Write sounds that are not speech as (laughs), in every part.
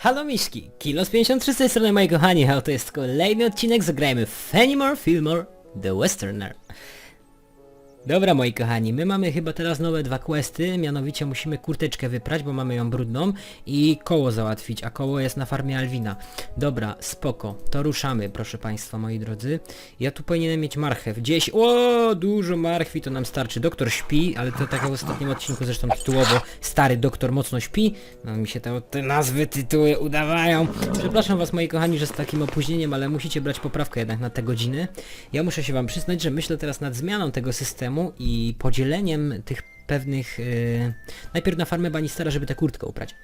Halo Miśki, Kilos 53 z tej strony moi kochani, a to jest kolejny odcinek, zagrajmy Fenimore Fillmore The Westerner. Dobra moi kochani, my mamy chyba teraz nowe dwa questy, mianowicie musimy kurteczkę wyprać, bo mamy ją brudną i koło załatwić, a koło jest na farmie Alwina. Dobra, spoko, to ruszamy proszę państwa moi drodzy. Ja tu powinienem mieć marchew, gdzieś, o dużo marchwi to nam starczy. Doktor śpi, ale to tak w ostatnim odcinku zresztą tytułowo, stary doktor mocno śpi. No mi się te, te nazwy, tytuły udawają. Przepraszam was moi kochani, że z takim opóźnieniem, ale musicie brać poprawkę jednak na te godziny. Ja muszę się wam przyznać, że myślę teraz nad zmianą tego systemu i podzieleniem tych pewnych... Yy, najpierw na farmę Banistera, żeby tę kurtkę uprać.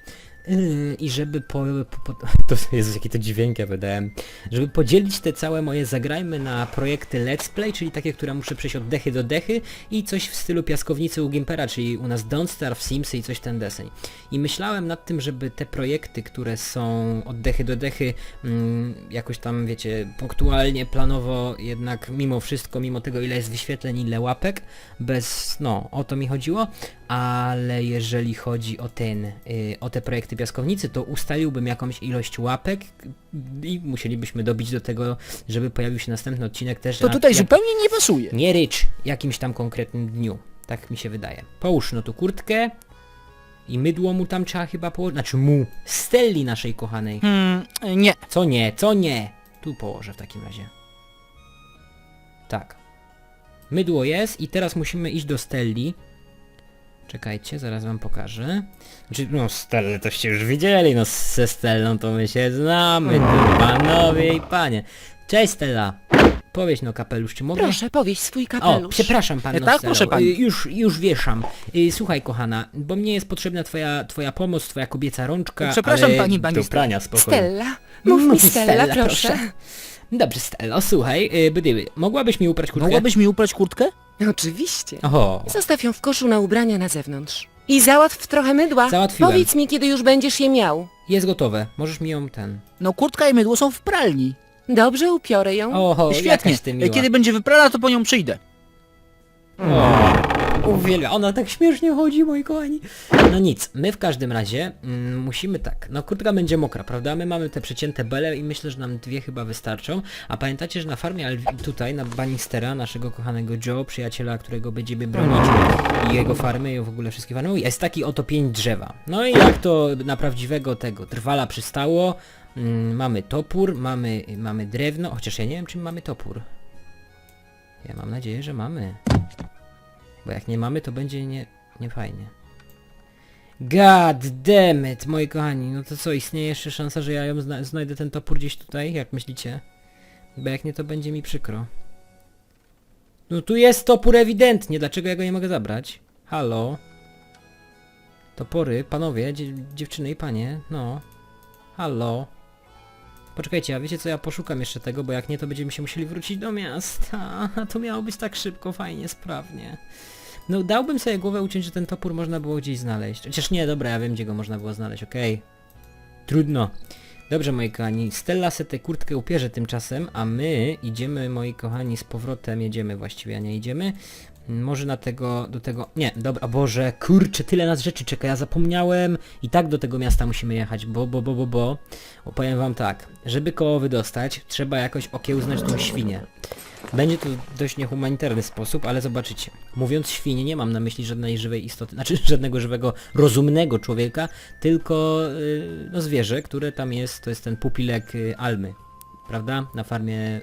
Yy, I żeby po, po. (laughs) To jest jakie to dźwięki ja wydałem. Żeby podzielić te całe moje zagrajmy na projekty let's play, czyli takie, które muszę przejść od dechy do dechy i coś w stylu piaskownicy u Gimpera, czyli u nas Don't Starve, Simsy i coś ten deseń. I myślałem nad tym, żeby te projekty, które są od dechy do dechy, mm, jakoś tam, wiecie, punktualnie, planowo, jednak mimo wszystko, mimo tego ile jest wyświetleń, ile łapek, bez, no, o to mi chodziło, ale jeżeli chodzi o ten, y, o te projekty piaskownicy, to ustaliłbym jakąś ilość łapek i musielibyśmy dobić do tego, żeby pojawił się następny odcinek też To tutaj jak- zupełnie nie pasuje. nie rycz jakimś tam konkretnym dniu. Tak mi się wydaje. Połóż no tu kurtkę i mydło mu tam trzeba chyba położyć. Znaczy mu, Stelli naszej kochanej. Hmm, nie. Co nie, co nie? Tu położę w takim razie. Tak. Mydło jest i teraz musimy iść do Stelli. Czekajcie, zaraz wam pokażę. Znaczy, no Stellę toście już widzieli, no ze Stellą to my się znamy, tu panowie i panie. Cześć Stella! Powiedz no kapelusz, czy mogę? Proszę, powieś swój O, kapelusz. przepraszam panno Tak, Stelo, proszę pani. y, Już, już wieszam. Y, Słuchaj kochana, bo mnie jest potrzebna twoja, twoja pomoc, twoja kobieca rączka, Przepraszam, ale pani do Bannister. prania spokojnie. Stella, mów mi Stella, proszę. Dobrze Stello, słuchaj, y, bydyły, mogłabyś mi uprać kurtkę? Mogłabyś mi uprać kurtkę? Oczywiście. Oho, Zostaw ją w koszu na ubrania na zewnątrz. I załatw trochę mydła. Załatwiłem. Powiedz mi, kiedy już będziesz je miał. jest gotowe, możesz mi ją ten... No kurtka i mydło są w pralni. Dobrze, upiorę ją. Oho, Świetnie. jakaś ty miła. Kiedy będzie wyprana, to po nią przyjdę. O, uwielbiam. Ona tak śmiesznie chodzi, moi kochani. No nic, my w każdym razie mm, musimy tak, no kurtka będzie mokra, prawda? My mamy te przecięte bele i myślę, że nam dwie chyba wystarczą. A pamiętacie, że na farmie tutaj, na Bannistera, naszego kochanego Joe, przyjaciela, którego będziemy bronić i jego farmy i w ogóle wszystkie farmy, jest taki oto pięć drzewa. No i jak to na prawdziwego tego trwala przystało, mm, mamy topór, mamy, mamy drewno, chociaż ja nie wiem, czym mamy topór. Ja mam nadzieję, że mamy. Bo jak nie mamy, to będzie nie, nie fajnie. God damn it, moi kochani, no to co, istnieje jeszcze szansa, że ja ją zna znajdę ten topór gdzieś tutaj, jak myślicie? Bo jak nie, to będzie mi przykro. No tu jest topór ewidentnie, dlaczego ja go nie mogę zabrać? Halo? Topory, panowie, dzie dziewczyny i panie, no. Halo? Poczekajcie, a wiecie co, ja poszukam jeszcze tego, bo jak nie, to będziemy się musieli wrócić do miasta. A (laughs) to miało być tak szybko, fajnie, sprawnie. No dałbym sobie głowę uciąć, że ten topór można było gdzieś znaleźć. Chociaż nie, dobra, ja wiem gdzie go można było znaleźć, okej. Trudno. Dobrze, moi kochani, Stella se tę kurtkę upierze tymczasem, a my idziemy, moi kochani, z powrotem, jedziemy właściwie, a nie idziemy. Może na tego, do tego, nie, dobra, Boże, kurczę, tyle nas rzeczy czeka, ja zapomniałem. I tak do tego miasta musimy jechać, bo, bo, bo, bo, bo. Opowiem wam tak, żeby koło wydostać, trzeba jakoś okiełznać tą świnię. Będzie to dość niehumanitarny sposób, ale zobaczycie. Mówiąc świnie, nie mam na myśli żadnej żywej istoty, znaczy (laughs) żadnego żywego, rozumnego człowieka, tylko yy, no zwierzę, które tam jest, to jest ten pupilek yy, Almy, prawda? Na farmie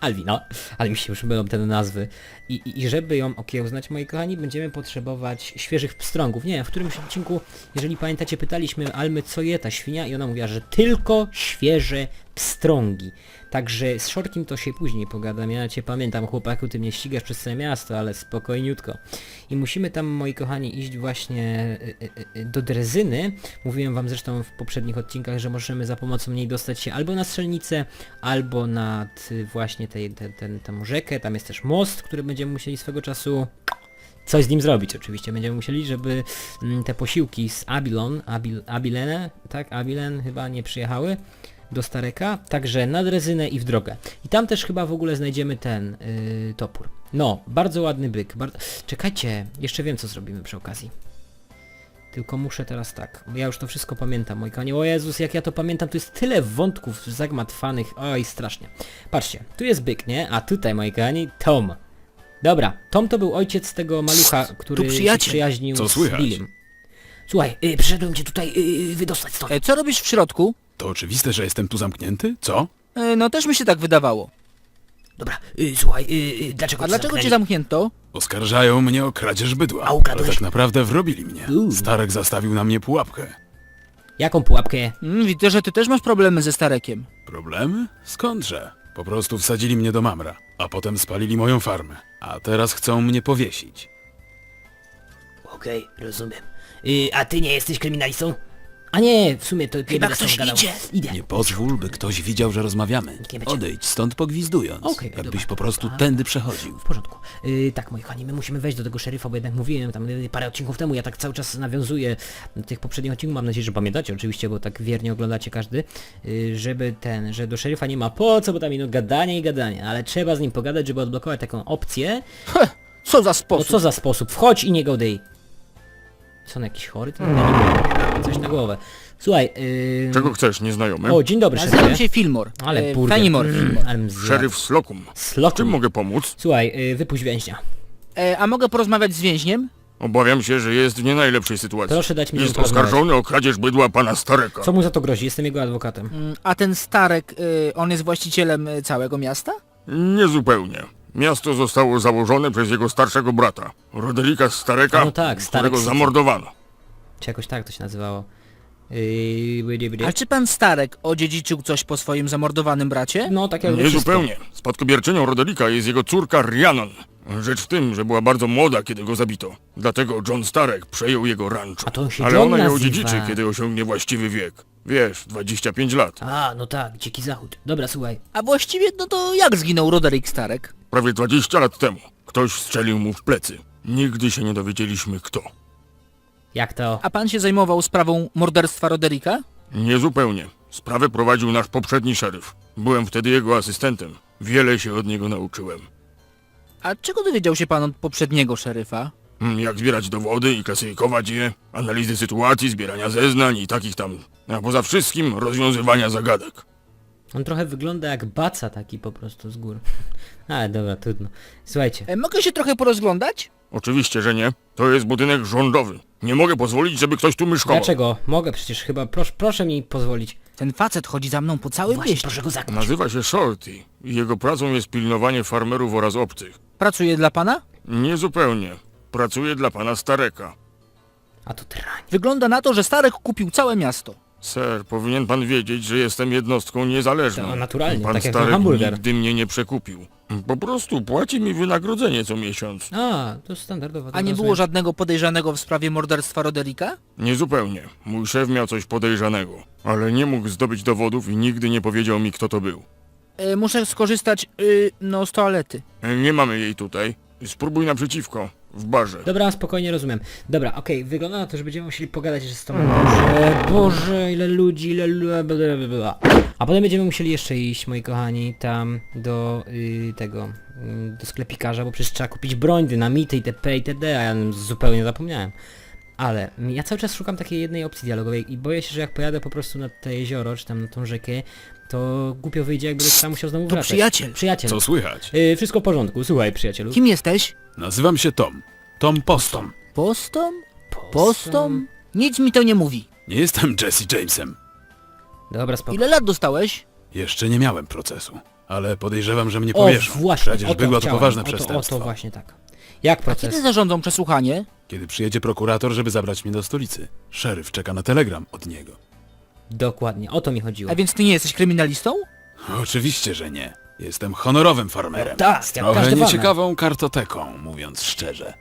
Alwi, no, (laughs) ale mi się już mylą te nazwy. I, i, I żeby ją okiełznać, moi kochani, będziemy potrzebować świeżych pstrągów. Nie wiem, w którymś odcinku, jeżeli pamiętacie, pytaliśmy Almy, co je ta świnia i ona mówiła, że tylko świeże pstrągi. Także z Szorkiem to się później pogadam. Ja cię pamiętam, chłopaku, ty mnie ścigasz przez całe miasto, ale spokojniutko. I musimy tam, moi kochani, iść właśnie y, y, y, do Drezyny. Mówiłem wam zresztą w poprzednich odcinkach, że możemy za pomocą niej dostać się albo na strzelnicę, albo nad y, właśnie tej, te, ten, tę rzekę. Tam jest też most, który będziemy musieli swego czasu coś z nim zrobić oczywiście. Będziemy musieli, żeby mm, te posiłki z Abilon, Abil, Abilene, tak, Abilen chyba nie przyjechały do Stareka, także nad rezynę i w drogę. I tam też chyba w ogóle znajdziemy ten yy, topór. No, bardzo ładny byk. Bar Czekajcie, jeszcze wiem co zrobimy przy okazji. Tylko muszę teraz tak, bo ja już to wszystko pamiętam, moi kochani. O Jezus, jak ja to pamiętam, to jest tyle wątków zagmatwanych. Oj, strasznie. Patrzcie, tu jest byk, nie? A tutaj, moi kochani, Tom. Dobra, Tom to był ojciec tego malucha, który się przyjaciel. przyjaźnił Co z słychać? Billym. Słuchaj, y, przyszedłem cię tutaj y, wydostać stąd. E, co robisz w środku? To oczywiste, że jestem tu zamknięty? Co? E, no też mi się tak wydawało. Dobra, y, słuchaj, y, y, dlaczego A cię dlaczego cię zamknęli? zamknięto? Oskarżają mnie o kradzież bydła. A ukradłeś? Ale tak naprawdę wrobili mnie. Uuu. Starek zastawił na mnie pułapkę. Jaką pułapkę? Mm, widzę, że ty też masz problemy ze Starekiem. Problemy? Skądże? Po prostu wsadzili mnie do mamra, a potem spalili moją farmę. A teraz chcą mnie powiesić. Okej, rozumiem. Y, a ty nie jesteś kryminalistą? A nie, w sumie to Chyba będę z tobą ktoś gadał. idzie. Idę. Nie pozwól, by ktoś widział, że rozmawiamy. Nie będzie. Odejdź stąd pogwizdując. Okej, jakbyś dobra. po prostu A. tędy przechodził. W porządku. Yy, tak, moi kochani, my musimy wejść do tego szeryfa, bo jednak mówiłem tam yy, parę odcinków temu, ja tak cały czas nawiązuję do tych poprzednich odcinków, mam nadzieję, że pamiętacie oczywiście, bo tak wiernie oglądacie każdy, yy, żeby ten, że do szeryfa nie ma po co, bo tam ino gadanie i gadanie, ale trzeba z nim pogadać, żeby odblokować taką opcję. Co za No sposób? co za sposób, wchodź i nie godej. Co on jakiś chory? To nie wiem, coś na głowę. Słuchaj, yy... Czego chcesz, nieznajomy? O, dzień dobry, Nazywam szeryfie. się Filmor. Ale e, burger. Fenimore Mm, Fillmore. ale mzła. Szeryf Slocum. Slokum. Czym mogę pomóc? Słuchaj, yy, wypuść więźnia. E, a mogę porozmawiać z więźniem? Obawiam się, że jest w nie najlepszej sytuacji. Proszę dać mi Jest porozmawiać. oskarżony o kradzież bydła pana Stareka. Co mu za to grozi? Jestem jego adwokatem. Mm, a ten Starek, e, on jest właścicielem e, całego miasta? Niezupełnie. Miasto zostało założone przez jego starszego brata, Roderika Stareka, no tak, Starek którego City. zamordowano. Czy jakoś tak to się nazywało? Yy. A czy pan Starek odziedziczył coś po swoim zamordowanym bracie? No, tak jak we Niezupełnie. Spadkobierczynią Roderika jest jego córka Rhiannon. Rzecz w tym, że była bardzo młoda, kiedy go zabito. Dlatego John Starek przejął jego rancho. A to on się Ale John ona je nazywa. odziedziczy, kiedy osiągnie właściwy wiek. Wiesz, 25 lat. A, no tak, dziki zachód. Dobra, słuchaj. A właściwie, no to jak zginął Roderick Starek? Prawie 20 lat temu. Ktoś strzelił mu w plecy. Nigdy się nie dowiedzieliśmy kto. Jak to? A pan się zajmował sprawą morderstwa Roderika? Niezupełnie. Sprawę prowadził nasz poprzedni szeryf. Byłem wtedy jego asystentem. Wiele się od niego nauczyłem. A czego dowiedział się pan od poprzedniego szeryfa? Mm, Jak zbierać dowody i klasyfikować je, analizy sytuacji, zbierania zeznań i takich tam. A poza wszystkim rozwiązywania zagadek. On trochę wygląda jak baca taki po prostu z góry. (laughs) Ale dobra, trudno. Słuchajcie. E, mogę się trochę porozglądać? Oczywiście, że nie. To jest budynek rządowy. Nie mogę pozwolić, żeby ktoś tu mieszkał. Dlaczego? Mogę przecież chyba. Proszę, proszę mi pozwolić. Ten facet chodzi za mną po całym Właśnie, mieście. proszę go zakłać. Nazywa się Shorty i jego pracą jest pilnowanie farmerów oraz obcych. Pracuje dla pana? Niezupełnie. Pracuje dla pana Stareka. A to trań. Wygląda na to, że Starek kupił całe miasto. Sir, powinien pan wiedzieć, że jestem jednostką niezależną. To naturalnie, pan tak jak ten Starek hamburger. nigdy mnie nie przekupił. Po prostu płaci mi wynagrodzenie co miesiąc. A, to standardowo. A nie było żadnego podejrzanego w sprawie morderstwa Roderika? Niezupełnie. Mój szef miał coś podejrzanego, ale nie mógł zdobyć dowodów i nigdy nie powiedział mi, kto to był. E, muszę skorzystać, y, no, z toalety. Nie mamy jej tutaj. Spróbuj naprzeciwko, w barze. Dobra, spokojnie rozumiem. Dobra, okej, wygląda na to, że będziemy musieli pogadać jeszcze z tą... Boże, Boże, ile ludzi, ile... lu- bla, bla, bla, bla. A potem będziemy musieli jeszcze iść, moi kochani, tam do y, tego, y, do sklepikarza, bo przecież trzeba kupić broń, dynamity itp. itd. A ja zupełnie zapomniałem. Ale ja cały czas szukam takiej jednej opcji dialogowej i boję się, że jak pojadę po prostu na te jezioro, czy tam na tą rzekę, to głupio wyjdzie, jakby tam musiał znowu To wracać. przyjaciel. Przyjaciel. Co słychać? Y, wszystko w porządku, słuchaj przyjacielu. Kim jesteś? Nazywam się Tom. Tom Postom. Postom? Postom? Nic mi to nie mówi. Nie jestem Jesse Jamesem. Dobra, spoko. Ile lat dostałeś? Jeszcze nie miałem procesu. Ale podejrzewam, że mnie O, powieszą. właśnie, Przecież o to bydła to chciałem. poważne o to, przestępstwo. O to właśnie tak. Jak A proces? kiedy zarządzą przesłuchanie? Kiedy przyjedzie prokurator, żeby zabrać mnie do stolicy. Szeryf czeka na telegram od niego. Dokładnie, o to mi chodziło. A więc ty nie jesteś kryminalistą? Oczywiście, że nie. Jestem honorowym farmerem. Tak, jak Trochę każdy farmer. nieciekawą kartoteką, mówiąc szczerze.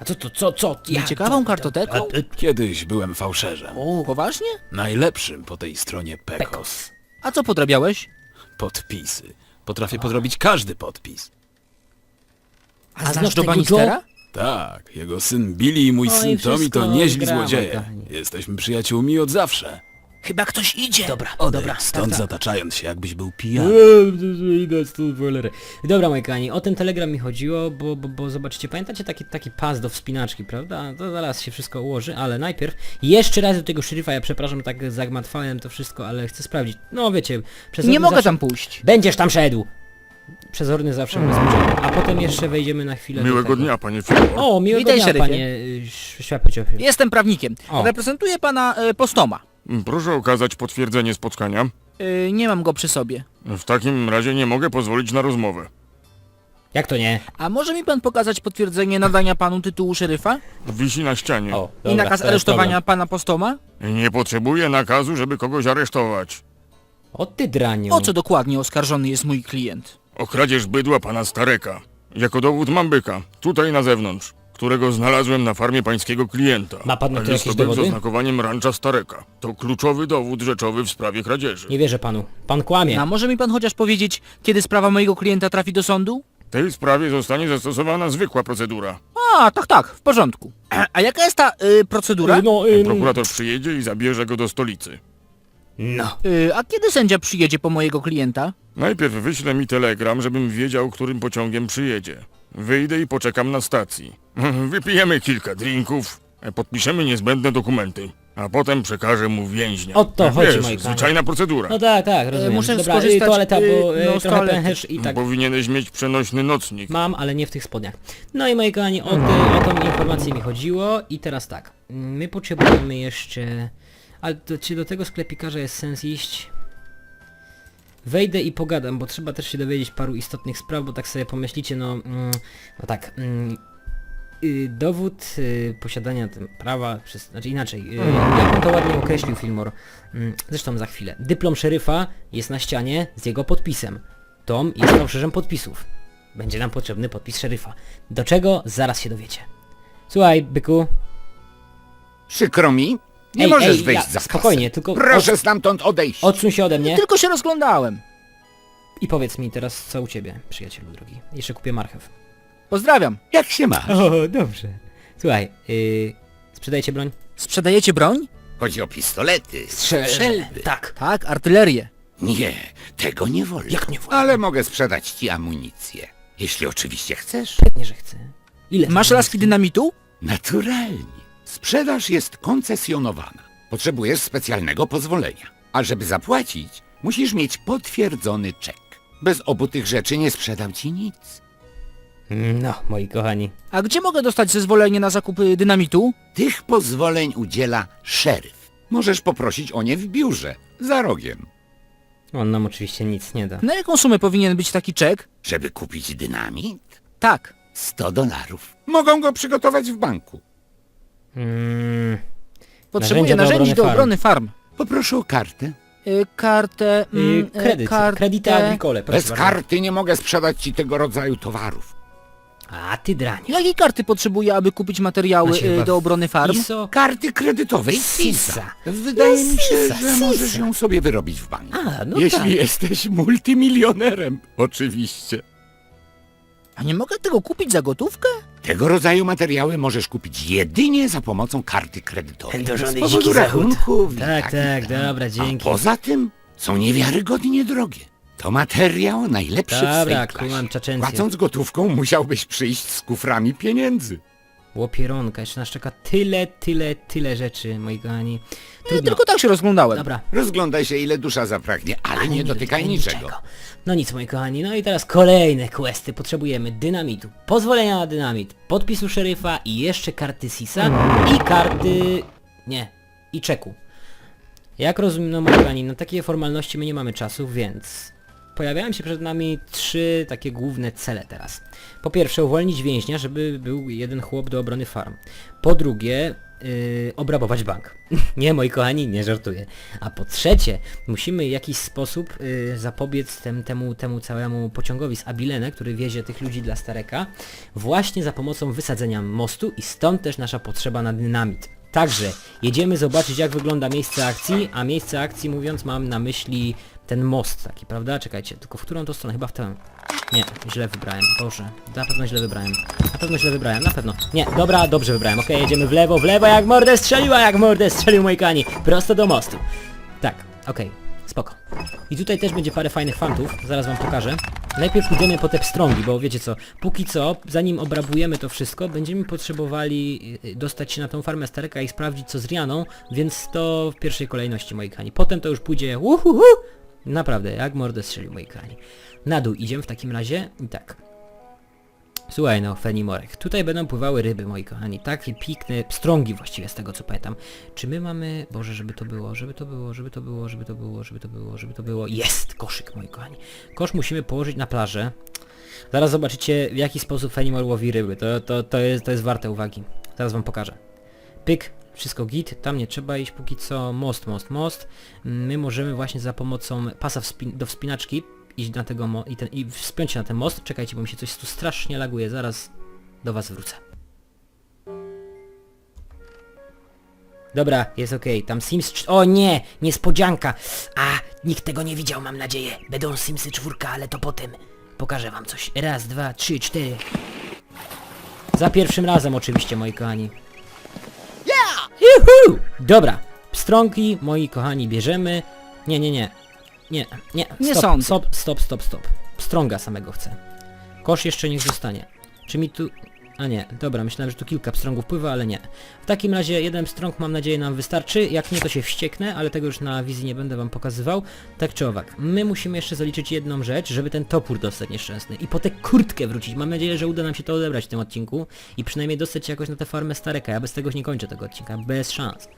A co to, co, co? Ja, Nieciekawą co- kartoteką? A, a, Kiedyś byłem fałszerzem. O, poważnie? Najlepszym po tej stronie Pekos. Pekos. A co podrabiałeś? Podpisy. Potrafię podrobić każdy podpis. A, znasz znasz tego Bannistera? Tak, jego syn Billy i mój Oj, syn Tommy wszystko to nieźli gramy, złodzieje. kochani. Jesteśmy przyjaciółmi od zawsze. Chyba ktoś idzie. Dobra, Odejdź dobra. stąd tak, tak. zataczając się, jakbyś był pijany. Idę stąd, boilery. Dobra, moi kochani, o ten telegram mi chodziło, bo, bo, bo zobaczcie, pamiętacie taki, taki pas do wspinaczki, prawda? To zaraz się wszystko ułoży, ale najpierw jeszcze raz do tego szeryfa, ja przepraszam, tak zagmatwałem to wszystko, ale chcę sprawdzić. No wiecie, przez Nie mogę tam pójść. Będziesz tam szedł! Przezorny zawsze ubezpieczony. A potem jeszcze wejdziemy na chwilę do Miłego tego. dnia, panie Fillmore. O, miłego Witaj, dnia, szeryfie. panie y. Jestem prawnikiem. O. Reprezentuję pana e, Postoma. Proszę okazać potwierdzenie spotkania. E, nie mam go przy sobie. W takim razie nie mogę pozwolić na rozmowę. Jak to nie? A może mi pan pokazać potwierdzenie nadania panu tytułu szeryfa? Wisi na ścianie. O, I nakaz aresztowania pana Postoma? Nie potrzebuję nakazu, żeby kogoś aresztować. O ty draniu. O co dokładnie oskarżony jest mój klient? O kradzież bydła pana Stareka. Jako dowód mam byka, tutaj na zewnątrz, którego znalazłem na farmie pańskiego klienta. Ma pan na to jest jakieś byk z dowody? oznakowaniem rancha Stareka. To kluczowy dowód rzeczowy w sprawie kradzieży. Nie wierzę panu. Pan kłamie. A może mi pan chociaż powiedzieć, kiedy sprawa mojego klienta trafi do sądu? W tej sprawie zostanie zastosowana zwykła procedura. A, tak, tak, w porządku. A jaka jest ta y, procedura? Y, No, ym, Prokurator przyjedzie i zabierze go do stolicy. no. Y, a kiedy sędzia przyjedzie po mojego klienta? Najpierw wyśle mi telegram, żebym wiedział, którym pociągiem przyjedzie. Wyjdę i poczekam na stacji. Wypijemy kilka drinków, e, podpiszemy niezbędne dokumenty, a potem przekażę mu więźnia. O to chodzi, Wiesz, moi kochani. zwyczajna procedura. No tak, tak, rozumiem. muszę Dobra, skorzystać, y, toaleta, bo y, y, no, z trochę toalety. pęcherz i tak. Powinieneś mieć przenośny nocnik. Mam, ale nie w tych spodniach. No i moi kochani, o, te, o tą informację mi chodziło i teraz tak. My potrzebujemy jeszcze... Ale to, czy do tego sklepikarza jest sens iść? Wejdę i pogadam, bo trzeba też się dowiedzieć paru istotnych spraw, bo tak sobie pomyślicie, no... Mm, no tak... Mm, y, dowód y, posiadania tym prawa, przez, znaczy inaczej, y, jak on to ładnie określił Filmor, mm, zresztą za chwilę. Dyplom szeryfa jest na ścianie z jego podpisem. Tom jest fałszerzem podpisów. Będzie nam potrzebny podpis szeryfa. Do czego? Zaraz się dowiecie. Słuchaj, byku. Przykro mi, nie Ej, możesz ej, wyjść ja- za kasę. spokojnie, tylko Proszę stamtąd odejść. Odsuń się ode mnie Tylko się rozglądałem. i powiedz mi teraz co u ciebie, przyjacielu drogi. Jeszcze kupię marchew. Pozdrawiam. Jak się masz? O, dobrze. Słuchaj, yy, sprzedajcie broń? Sprzedajecie broń? Chodzi o pistolety, Strzelby. Tak. Tak, artylerię. Nie, tego nie wolno. Jak nie wolno? Ale mogę sprzedać ci amunicję. Jeśli oczywiście chcesz. Pewnie, że chcę. Ile? Masz laski dynamitu? Naturalnie. Sprzedaż jest koncesjonowana. Potrzebujesz specjalnego pozwolenia. A żeby zapłacić, musisz mieć potwierdzony czek. Bez obu tych rzeczy nie sprzedam ci nic. No, moi kochani. A gdzie mogę dostać zezwolenie na zakup y, dynamitu? Tych pozwoleń udziela szeryf. Możesz poprosić o nie w biurze, za rogiem. On nam oczywiście nic nie da. Na jaką sumę powinien być taki czek? Żeby kupić dynamit? Tak. 100 dolarów. Mogą go przygotować w banku. Mm, Potrzebuję do narzędzi do obrony obrony farm. Poproszę o kartę. Y, kartę... mm, y, kredyt, kartę... kredyty agricole, proszę Bez bardzo. karty nie mogę sprzedać ci tego rodzaju towarów. A ty draniu. Jakiej karty potrzebuję, aby kupić materiały Macie y, do obrony farm? ISO? Karty kredytowej Sisa. Sisa. Wydaje mi się, Sisa, że możesz ją sobie wyrobić w banku. A, no Jeśli tak. jesteś multimilionerem, oczywiście. A nie mogę tego kupić za gotówkę? Tego rodzaju materiały możesz kupić jedynie za pomocą karty kredytowej. To żony Z powodu dziki zachód. rachunków i Tak, tak, tam. dobra, dzięki. A poza tym są niewiarygodnie drogie. To materiał najlepszy w Dobra, swej klasie. kumam czaczencję. Płacąc gotówką musiałbyś przyjść z kuframi pieniędzy. Łopieronka, jeszcze nas czeka tyle, tyle, tyle rzeczy, moi kochani. Trudno. tylko tak się rozglądałem. Dobra. Rozglądaj się ile dusza zapragnie, ale nie dotykaj niczego. No nic, moi kochani, no i teraz kolejne questy. Potrzebujemy dynamitu, pozwolenia na dynamit, podpisu szeryfa i jeszcze karty SISA i karty... nie, i czeku. Jak rozumiem, no moi kochani, na takie formalności my nie mamy czasu, więc... Pojawiają się przed nami trzy takie główne cele teraz. Po pierwsze, uwolnić więźnia, żeby był jeden chłop do obrony farm. Po drugie, yy, obrabować bank. (laughs) nie, moi kochani, nie żartuję. A po trzecie, musimy w jakiś sposób yy, zapobiec tem, temu, temu całemu pociągowi z Abilene, który wiezie tych ludzi dla Stareka, właśnie za pomocą wysadzenia mostu i stąd też nasza potrzeba na dynamit. Także jedziemy zobaczyć jak wygląda miejsce akcji, a miejsce akcji mówiąc mam na myśli ten most taki, prawda? Czekajcie, tylko w którą to stronę? Chyba w tę. Nie, źle wybrałem. Boże, na pewno źle wybrałem. Na pewno źle wybrałem, na pewno. Nie, dobra, dobrze wybrałem. Okej, jedziemy w lewo, w lewo, jak mordę strzeliła, jak mordę strzelił mój kani. Prosto do mostu. Tak, okej, spoko. I tutaj też będzie parę fajnych fantów, zaraz wam pokażę. Najpierw pójdziemy po te pstrągi, bo wiecie co, póki co, zanim obrabujemy to wszystko, będziemy potrzebowali y, dostać się na tą farmę Stareka i sprawdzić co z Rianą, więc to w pierwszej kolejności, moi kochani. Potem to już pójdzie uhuhu! Naprawdę, jak mordę strzelił, moi kochani. Na dół idziemy w takim razie i tak. Słuchaj no, Fenimorek, tutaj będą pływały ryby, moi kochani, takie pikne, pstrągi właściwie z tego co pamiętam. Czy my mamy... Boże, żeby to było, żeby to było, żeby to było, żeby to było, żeby to było, żeby to było... Jest! Koszyk, moi kochani. Kosz musimy położyć na plażę. Zaraz zobaczycie, w jaki sposób Fenimor łowi ryby. To, to, to, jest, to jest warte uwagi. Zaraz wam pokażę. Pyk, wszystko git, tam nie trzeba iść póki co, most, most, most. My możemy właśnie za pomocą pasa wspin do wspinaczki iść na tego mo i, ten, i wspiąć się na ten most. Czekajcie, bo mi się coś tu strasznie laguje, zaraz do was wrócę. Dobra, jest okej, tam Sims... O nie! Niespodzianka! A, nikt tego nie widział, mam nadzieję. Będą Simsy czwórka, ale to potem. Pokażę wam coś. Raz, dwa, trzy, cztery. Za pierwszym razem oczywiście, moi kochani. Juhu! Dobra, pstrągi, moi kochani, bierzemy. Nie, nie, nie. Nie, nie. Nie stop, sądzę. Stop, stop, stop, stop. Pstrąga samego chcę. Kosz jeszcze niech zostanie. Czy mi tu... A nie, dobra, myślałem, że tu kilka pstrągów pływa, ale nie. W takim razie jeden pstrąg mam nadzieję nam wystarczy, jak nie to się wścieknę, ale tego już na wizji nie będę wam pokazywał. Tak czy owak, my musimy jeszcze zaliczyć jedną rzecz, żeby ten topór dostać nieszczęsny i po tę kurtkę wrócić. Mam nadzieję, że uda nam się to odebrać w tym odcinku i przynajmniej dostać się jakoś na tę farmę Stareka. Ja bez tego nie kończę tego odcinka, bez szans.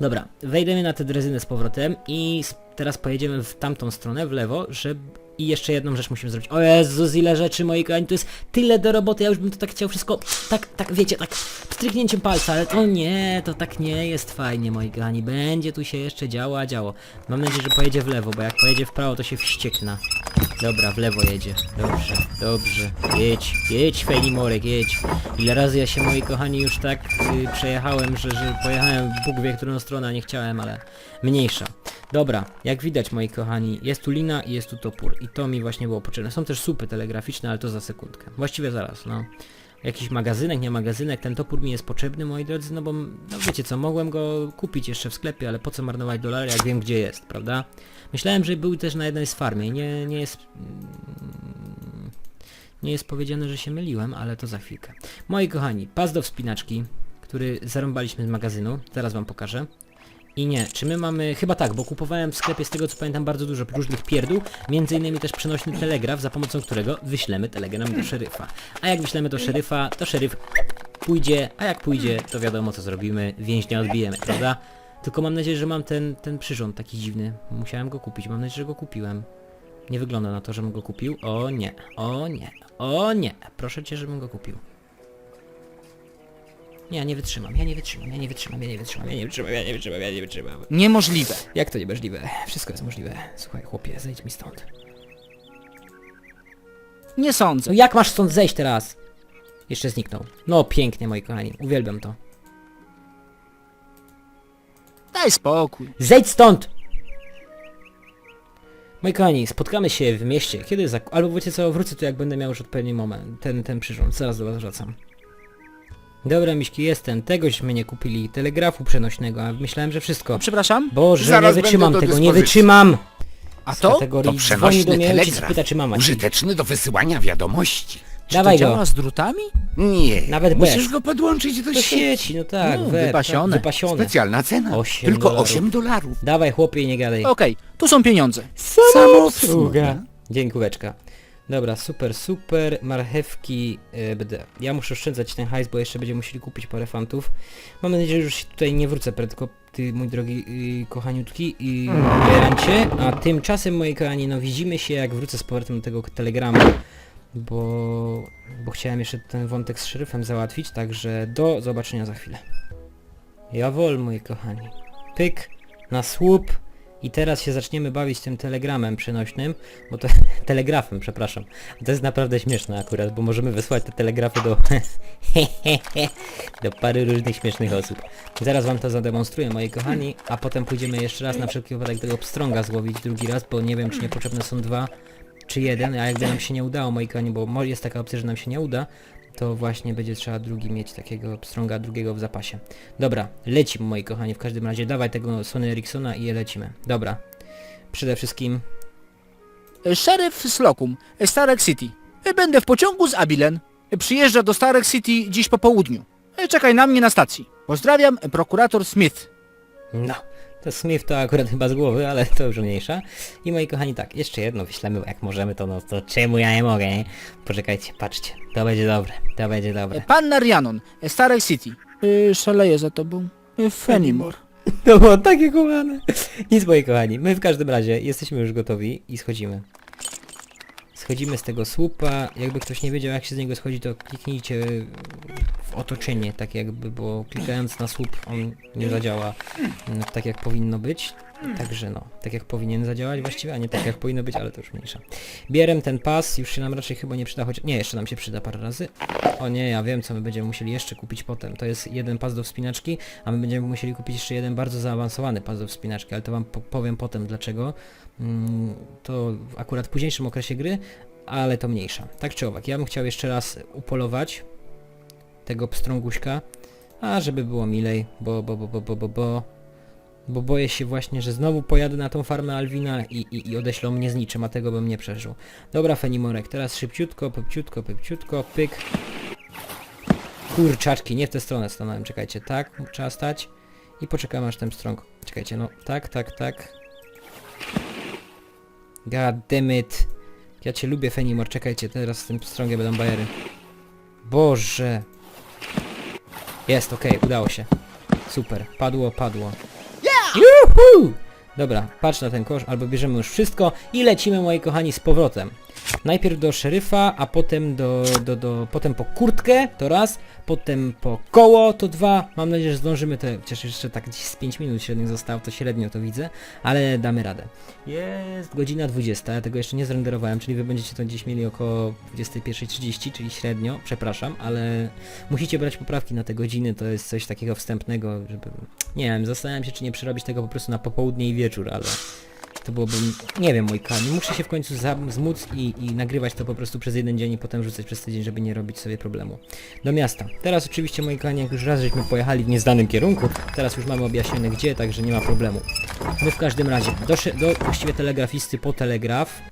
Dobra, wejdziemy na tę drezynę z powrotem i teraz pojedziemy w tamtą stronę, w lewo, żeby... I jeszcze jedną rzecz musimy zrobić. O Jezus, ile rzeczy, moi kochani, to jest tyle do roboty, ja już bym to tak chciał wszystko, tak, tak, wiecie, tak stryknięciem palca, ale to nie, to tak nie jest fajnie, moi kochani, będzie tu się jeszcze działo, a działo. Mam nadzieję, że pojedzie w lewo, bo jak pojedzie w prawo, to się wściekna. Dobra, w lewo jedzie. Dobrze, dobrze. Jedź, jedź Fejlimorek, jedź. Ile razy ja się, moi kochani, już tak y, przejechałem, że, że pojechałem Bóg wie którą stronę, a nie chciałem, ale mniejsza. Dobra, jak widać, moi kochani, jest tu lina i jest tu topór. I to mi właśnie było potrzebne. Są też supy telegraficzne, ale to za sekundkę. Właściwie zaraz, no. Jakiś magazynek, nie magazynek, ten topór mi jest potrzebny, moi drodzy, no bo, no wiecie co, mogłem go kupić jeszcze w sklepie, ale po co marnować dolary, jak wiem gdzie jest, prawda? Myślałem, że był też na jednej z farmie i nie, nie jest... mm, Nie jest powiedziane, że się myliłem, ale to za chwilkę. Moi kochani, pas do wspinaczki, który zarąbaliśmy z magazynu, zaraz wam pokażę. I nie, czy my mamy... Chyba tak, bo kupowałem w sklepie z tego co pamiętam bardzo dużo różnych pierdół, między innymi też przenośny telegraf, za pomocą którego wyślemy telegram do szeryfa. A jak wyślemy do szeryfa, to szeryf pójdzie, a jak pójdzie, to wiadomo co zrobimy, więźnia odbijemy, prawda? Tylko mam nadzieję, że mam ten, ten przyrząd taki dziwny. Musiałem go kupić, mam nadzieję, że go kupiłem. Nie wygląda na to, żebym go kupił. O nie, o nie, o nie. Proszę cię, żebym go kupił. Nie, ja nie wytrzymam, ja nie wytrzymam, ja nie wytrzymam, ja nie wytrzymam, ja nie wytrzymam, ja nie wytrzymam, ja nie wytrzymam. Niemożliwe. Jak to niemożliwe? Wszystko jest możliwe. Słuchaj, chłopie, zejdź mi stąd. Nie sądzę. No jak masz stąd zejść teraz? Jeszcze zniknął. No pięknie, moi kochani, uwielbiam to. Daj spokój. Zejdź stąd! Moi kochani, spotkamy się w mieście, kiedy zak... Albo wiecie co, wrócę tu jak będę miał już odpowiedni moment, ten, ten przyrząd, zaraz do was wracam. Dobra, miśki, jestem, tegośmy nie kupili, telegrafu przenośnego, a myślałem, że wszystko. Przepraszam? Boże, Zaraz nie będę wytrzymam do tego, nie dyspozycji. wytrzymam! A Z to? kategorii To dzwoni przenośny do mnie ojciec i telegraf. pyta, czy mama. Użyteczny do wysyłania wiadomości. Czy Dawaj to go. działa z drutami? Nie, Nawet musisz bez. go podłączyć do Do sieci. sieci, no tak, No, we, wypasione. Tak, wypasione. Specjalna cena. Osiem Tylko dolarów. 8 dolarów. Dawaj chłopie i nie gadaj. Okej, tu są pieniądze. Samoobsługa. Dziękóweczka. Dobra, super, super. Marchewki e, będę. Ja muszę oszczędzać ten hajs, bo jeszcze będziemy musieli kupić parę fantów. Mam nadzieję, że już tutaj nie wrócę prędko, ty mój drogi y, kochaniutki i Gerancie. A tymczasem, moi kochani, no widzimy się jak wrócę z powrotem do tego telegramu. Bo, bo chciałem jeszcze ten wątek z szeryfem załatwić, także do zobaczenia za chwilę. Jawol, moi kochani. Pyk, na słup. I teraz się zaczniemy bawić tym telegramem przenośnym, bo to (laughs) telegrafem, przepraszam. To jest naprawdę śmieszne akurat, bo możemy wysłać te telegrafy do (laughs) do pary różnych śmiesznych osób. Zaraz wam to zademonstruję, moi kochani, a potem pójdziemy jeszcze raz na wszelki wypadek tego pstrąga złowić drugi raz, bo nie wiem, czy niepotrzebne są dwa, wystarczy jeden, a jakby nam się nie udało, moi kochani, bo jest taka opcja, że nam się nie uda, to właśnie będzie trzeba drugi mieć takiego pstrąga drugiego w zapasie. Dobra, lecimy moi kochani, w każdym razie dawaj tego Sony Ericssona i je lecimy. Dobra. Przede wszystkim Szeryf z Lokum, Starek City. Będę w pociągu z Abilen. Przyjeżdża do Starek City dziś po południu. Czekaj na mnie na stacji. Pozdrawiam, prokurator Smith. No, to Smith to akurat chyba z głowy, ale to już mniejsza. I moi kochani, tak, jeszcze jedno wyślemy, jak możemy, to no to czemu ja nie mogę, nie? Poczekajcie, patrzcie, to będzie dobre, to będzie E, dobre. Pan Rianon, e, Starek City. E, Szaleję za tobą. E, Fenimore. To (laughs) było takie kochane. Nic moi kochani, my w każdym razie jesteśmy już gotowi i schodzimy. Schodzimy z tego słupa, jakby ktoś nie wiedział jak się z niego schodzi, to kliknijcie w otoczenie, tak jakby, bo klikając na słup on nie zadziała mm, tak jak powinno być. Także no, tak jak powinien zadziałać właściwie, a nie tak jak powinno być, ale to już mniejsza. Bierem ten pas, już się nam raczej chyba nie przyda, choć... Nie, jeszcze nam się przyda parę razy. O nie, ja wiem co my będziemy musieli jeszcze kupić potem. To jest jeden pas do wspinaczki, a my będziemy musieli kupić jeszcze jeden bardzo zaawansowany pas do wspinaczki, ale to wam po powiem potem dlaczego. Mm, to akurat w późniejszym okresie gry, ale to mniejsza. Tak czy owak, ja bym chciał jeszcze raz upolować tego pstrąguśka, a żeby było milej, bo, bo, bo, bo, bo, bo, bo, bo boję się właśnie, że znowu pojadę na tą farmę Alwina i, i, i odeślą mnie z niczym, a tego bym nie przeżył. Dobra Fenimorek, teraz szybciutko, pypciutko, pypciutko, pyk. Kurczaczki, nie w tę stronę stanąłem, czekajcie, tak, trzeba stać i poczekamy aż ten pstrąg. Czekajcie, no, tak, tak, tak. God damn it. Ja cię lubię Fenimor, czekajcie, teraz z tym pstrągiem będą bajery. Boże. Jest, okej, udało się. Super, padło, padło. Juhu! Dobra, patrz na ten kosz, albo bierzemy już wszystko i lecimy, moi kochani, z powrotem. Najpierw do szeryfa, a potem do, do, do, potem po kurtkę, to raz, potem po koło, to dwa. Mam nadzieję, że zdążymy to, chociaż jeszcze tak gdzieś z 5 minut średnio zostało, to średnio to widzę, ale damy radę. Jest godzina 20, ja tego jeszcze nie zrenderowałem, czyli wy będziecie to gdzieś mieli około 21.30, czyli średnio, przepraszam, ale musicie brać poprawki na te godziny, to jest coś takiego wstępnego, żeby... Nie wiem, zastanawiam się, czy nie przerobić tego po prostu na popołudnie i wieczór, ale... To byłoby, nie wiem, mój kochani, muszę się w końcu zmóc i, i nagrywać to po prostu przez jeden dzień i potem rzucać przez tydzień, żeby nie robić sobie problemu. Do miasta. Teraz oczywiście, moi kochani, jak już raz żeśmy pojechali w nieznanym kierunku, teraz już mamy objaśnione gdzie, także nie ma problemu. My w każdym razie, do, do właściwie telegrafisty po telegraf,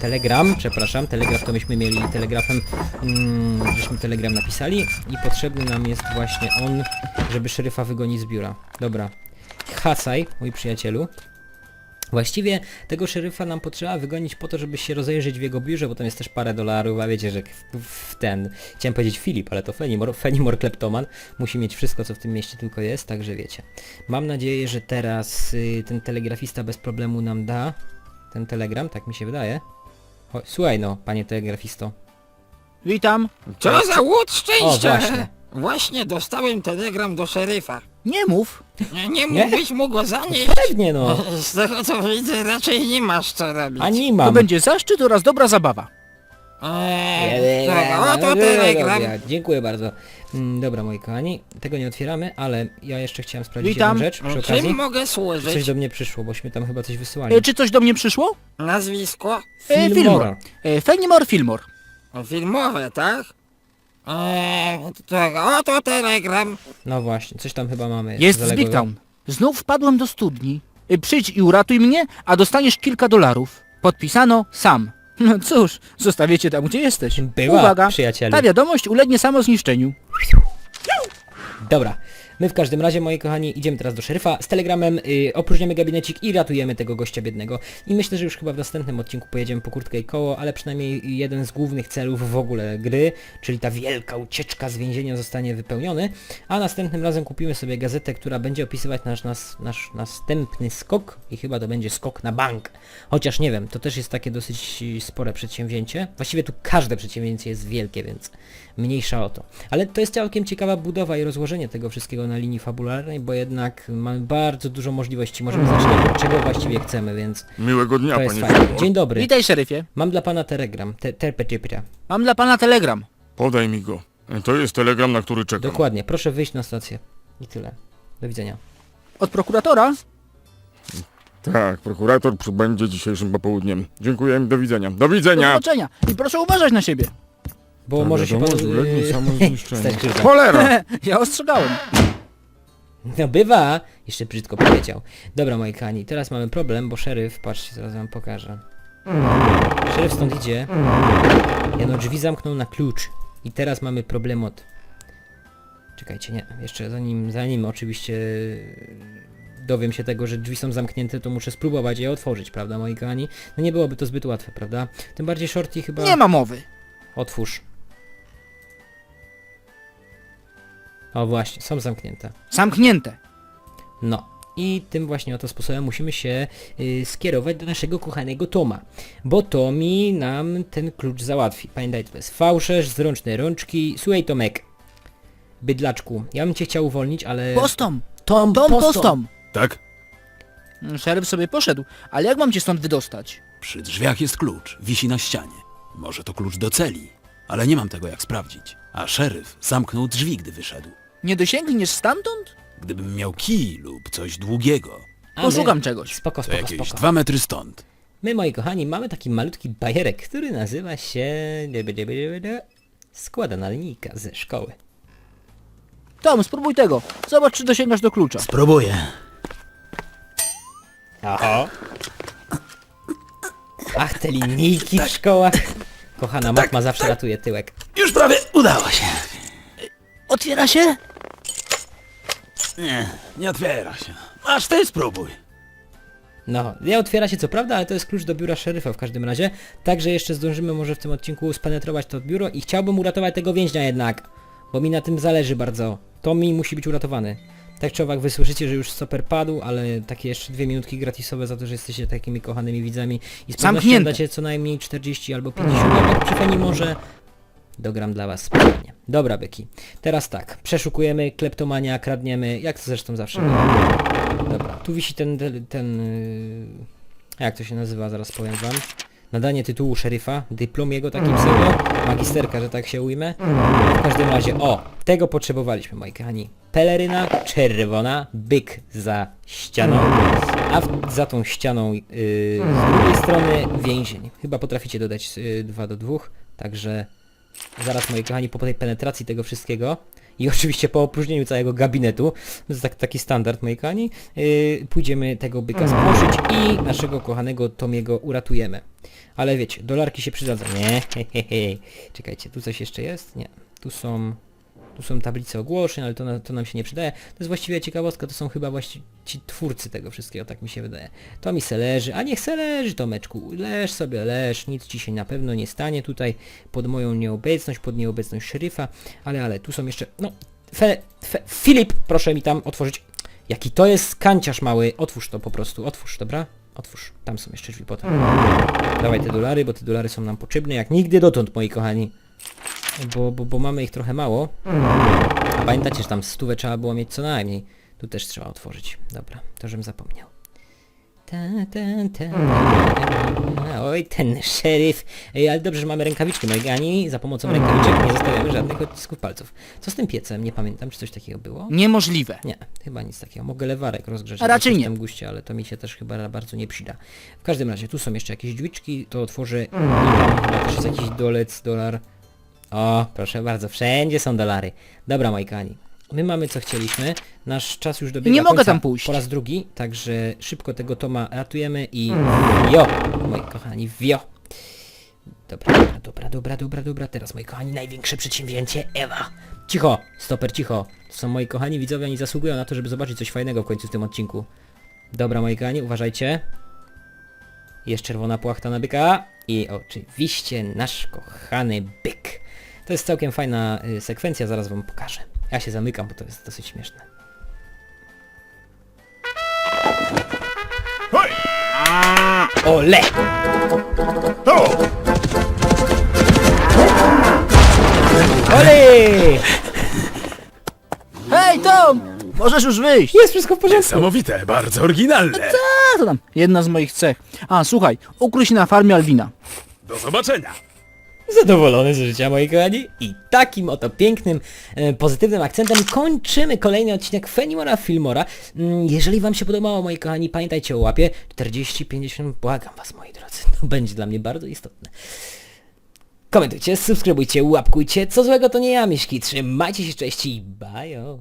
Telegram, przepraszam, telegraf to myśmy mieli telegrafem, mm, żeśmy telegram napisali i potrzebny nam jest właśnie on, żeby szeryfa wygonić z biura. Dobra. Hasaj, mój przyjacielu. Właściwie tego szeryfa nam potrzeba wygonić po to, żeby się rozejrzeć w jego biurze, bo tam jest też parę dolarów, a wiecie, że w, w ten, chciałem powiedzieć Filip, ale to Fenimore, (laughs) Fenimore Kleptoman, musi mieć wszystko, co w tym mieście tylko jest, także wiecie. Mam nadzieję, że teraz y, ten telegrafista bez problemu nam da ten telegram, tak mi się wydaje. O, słuchaj no, panie telegrafisto. Witam. Co za łód O, szczęścia! właśnie. Właśnie dostałem telegram do szeryfa. Nie mów. Nie, nie Nie? mógłbyś mu go zanieść? Pewnie no, (laughs) Z tego co widzę, raczej nie masz co robić. a nie To mam. będzie zaszczyt oraz dobra zabawa. Eee, oto telegram. Dziękuję bardzo. Mm, Dobra moi kochani, tego nie otwieramy, ale ja jeszcze chciałem sprawdzić Witam. jedną rzecz przy okazji. Czym mogę Coś służyć? do mnie przyszło, bośmy tam chyba coś wysyłali. E, Czy coś do mnie przyszło? Nazwisko? E. Fillmore. E, Fenimore Fillmore. Filmowe, tak? Eee, tak, oto telegram. No właśnie, coś tam chyba mamy. Jest z zaległego. Big Town. Znów wpadłem do studni. E, Przyjdź i uratuj mnie, a dostaniesz kilka dolarów. Podpisano sam. No cóż, zostawię cię tam, gdzie jesteś. Była, Uwaga, przyjacielu. ta wiadomość ulegnie samozniszczeniu. Dobra. My w każdym razie, moi kochani, idziemy teraz do szeryfa z telegramem, yy, opróżniamy gabinecik i ratujemy tego gościa biednego. I myślę, że już chyba w następnym odcinku pojedziemy po kurtkę i koło, ale przynajmniej jeden z głównych celów w ogóle gry, czyli ta wielka ucieczka z więzienia zostanie wypełniony, a następnym razem kupimy sobie gazetę, która będzie opisywać nasz, nasz, nasz następny skok i chyba to będzie skok na bank. Chociaż nie wiem, to też jest takie dosyć spore przedsięwzięcie. Właściwie tu każde przedsięwzięcie jest wielkie, więc mniejsza o to. Ale to jest całkiem ciekawa budowa i rozłożenie tego wszystkiego na linii fabularnej, bo jednak mamy bardzo dużo możliwości. Możemy zacząć od czego właściwie chcemy, więc Miłego dnia, to jest panie fajne. Dzień dobry. Witaj, szeryfie. Mam dla pana telegram. Te. Mam dla pana telegram. Podaj mi go. To jest telegram, na który czekam. Dokładnie. Proszę wyjść na stację. I tyle. Do widzenia. Od prokuratora? Tak, prokurator przybędzie dzisiejszym popołudniem. Dziękuję, do widzenia. Do Do widzenia! zobaczenia. I proszę uważać na siebie. Bo Tak, może się wiadomo, panu... ulegnie samozniszczeniu. (laughs) stać krzywda. Cholera! (laughs) ja ostrzegałem. No bywa! Jeszcze brzydko powiedział. Dobra moi kochani, teraz mamy problem, bo szeryf, patrzcie, zaraz wam pokażę. Szeryf stąd idzie. Jedno drzwi zamknął na klucz. I teraz mamy problem od... Czekajcie, nie, jeszcze zanim, zanim oczywiście dowiem się tego, że drzwi są zamknięte, to muszę spróbować je otworzyć, prawda moi kochani? No nie byłoby to zbyt łatwe, prawda? Tym bardziej Shorty chyba... Nie ma mowy. Otwórz. O właśnie, są zamknięte. Zamknięte. No. I tym właśnie oto sposobem musimy się y, skierować do naszego kochanego Toma. Bo Tomi nam ten klucz załatwi. Pamiętaj, to jest fałszerz, zręczne rączki. Słuchaj Tomek. Bydlaczku, ja bym cię chciał uwolnić, ale... Postom. Tom, Tom postom. Tak? Mm, Szeryf sobie poszedł, ale jak mam cię stąd wydostać? Przy drzwiach jest klucz, wisi na ścianie. Może to klucz do celi, ale nie mam tego jak sprawdzić. A szeryf zamknął drzwi, gdy wyszedł. Nie dosięgniesz stamtąd? Gdybym miał kij lub coś długiego, A my- Poszukam czegoś. Spoko, to spoko, jakieś spoko. dwa metry stąd. My, moi kochani, mamy taki malutki bajerek, który nazywa się... Składana linijka ze szkoły. Tom, spróbuj tego. Zobacz, czy dosięgasz do klucza. Spróbuję. Aha. Ach, te linijki w szkołach. Kochana matma zawsze ratuje tyłek. Już prawie udało się. Otwiera się? Nie, nie otwiera się. Aż ty spróbuj. No, nie otwiera się co prawda, ale to jest klucz do biura szeryfa w każdym razie. Także jeszcze zdążymy może w tym odcinku spenetrować to biuro i chciałbym uratować tego więźnia jednak. Bo mi na tym zależy bardzo. To mi musi być uratowany. Tak czy owak wysłyszycie, że już stoper padł, ale takie jeszcze dwie minutki gratisowe za to, że jesteście takimi kochanymi widzami i z pewnością Zamknięte. dacie co najmniej 40 albo 50 łapek przy Feni może dogram dla was specjalnie. Dobra byki. Teraz tak, przeszukujemy, kleptomania, kradniemy, jak to zresztą zawsze. Dobra, tu wisi ten, ten, yy, jak to się nazywa, zaraz powiem wam. Nadanie tytułu szeryfa, dyplom jego taki pseudo, magisterka, że tak się ujmę. W każdym razie, o, tego potrzebowaliśmy, moi kochani. Peleryna czerwona, byk za ścianą, a w, za tą ścianą yy, z drugiej strony więzień. Chyba potraficie dodać 2 do 2, także zaraz, moi kochani, po tej penetracji tego wszystkiego i (laughs) oczywiście po opróżnieniu całego gabinetu, to jest tak, taki standard, moi kochani, yy, pójdziemy tego byka spłoszyć i naszego kochanego Tomiego uratujemy. Ale wiecie, dolarki się przydadzą. Nie, (laughs) hehehe. Czekajcie, tu coś jeszcze jest? Nie. Tu są... Tu są tablice ogłoszeń, ale to, na, to nam się nie przydaje. To jest właściwie ciekawostka, to są chyba właściwie ci twórcy tego wszystkiego, tak mi się wydaje. To mi se leży, a niech se leży Tomeczku, leż sobie, leż, nic ci się na pewno nie stanie tutaj pod moją nieobecność, pod nieobecność szeryfa, ale, ale, tu są jeszcze, no, fe, fe, Filip, proszę mi tam otworzyć. Jaki to jest kanciarz mały, otwórz to po prostu, otwórz, dobra? Otwórz, tam są jeszcze drzwi potem. Dawaj te dolary, bo te dolary są nam potrzebne jak nigdy dotąd, moi kochani. Bo, bo, bo mamy ich trochę mało. A pamiętacie, że tam stówę trzeba było mieć co najmniej. Tu też trzeba otworzyć. Dobra, to żebym zapomniał. Ta, ta, ta, ta. Oj, ten szeryf. Ej, ale dobrze, że mamy rękawiczki, moi kochani. Za pomocą rękawiczek nie zostawiamy żadnych odcisków palców. Co z tym piecem? Nie pamiętam, czy coś takiego było? Niemożliwe. Nie, chyba nic takiego. Mogę lewarek rozgrzać A raczej na nie. tym guście, ale to mi się też chyba bardzo nie przyda. W każdym razie, tu są jeszcze jakieś drzwiczki, to otworzę i tam chyba też jest jakiś dolec, dolar. O, proszę bardzo, wszędzie są dolary. Dobra, moi kochani. My mamy co chcieliśmy, nasz czas już dobiega Nie mogę końca tam pójść. po raz drugi, także szybko tego Toma ratujemy i wio, moi kochani, wio. Dobra, dobra, dobra, dobra, dobra, dobra, teraz moi kochani, największe przedsięwzięcie, Ewa. Cicho, stoper, cicho. To są moi kochani widzowie, oni zasługują na to, żeby zobaczyć coś fajnego w końcu w tym odcinku. Dobra, moi kochani, uważajcie. Jest czerwona płachta na byka i oczywiście nasz kochany byk. To jest całkiem fajna y, sekwencja, zaraz wam pokażę. Ja się zamykam, bo to jest dosyć śmieszne. Ole! Ole! Hej, Tom! Możesz już wyjść. Jest wszystko w porządku. Niesamowite, bardzo oryginalne. A to tam, jedna z moich cech. A, słuchaj, ukryj się na farmie Alwina. Do zobaczenia. Zadowolony z życia, moi kochani. I takim oto pięknym, e, pozytywnym akcentem kończymy kolejny odcinek Fenimora Filmora. Mm, Jeżeli wam się podobało, moi kochani, pamiętajcie o łapie 40-50, błagam was, moi drodzy. (laughs) To będzie dla mnie bardzo istotne. Komentujcie, subskrybujcie, łapkujcie. Co złego to nie ja, Miszki. Trzymajcie się, cześć i bye.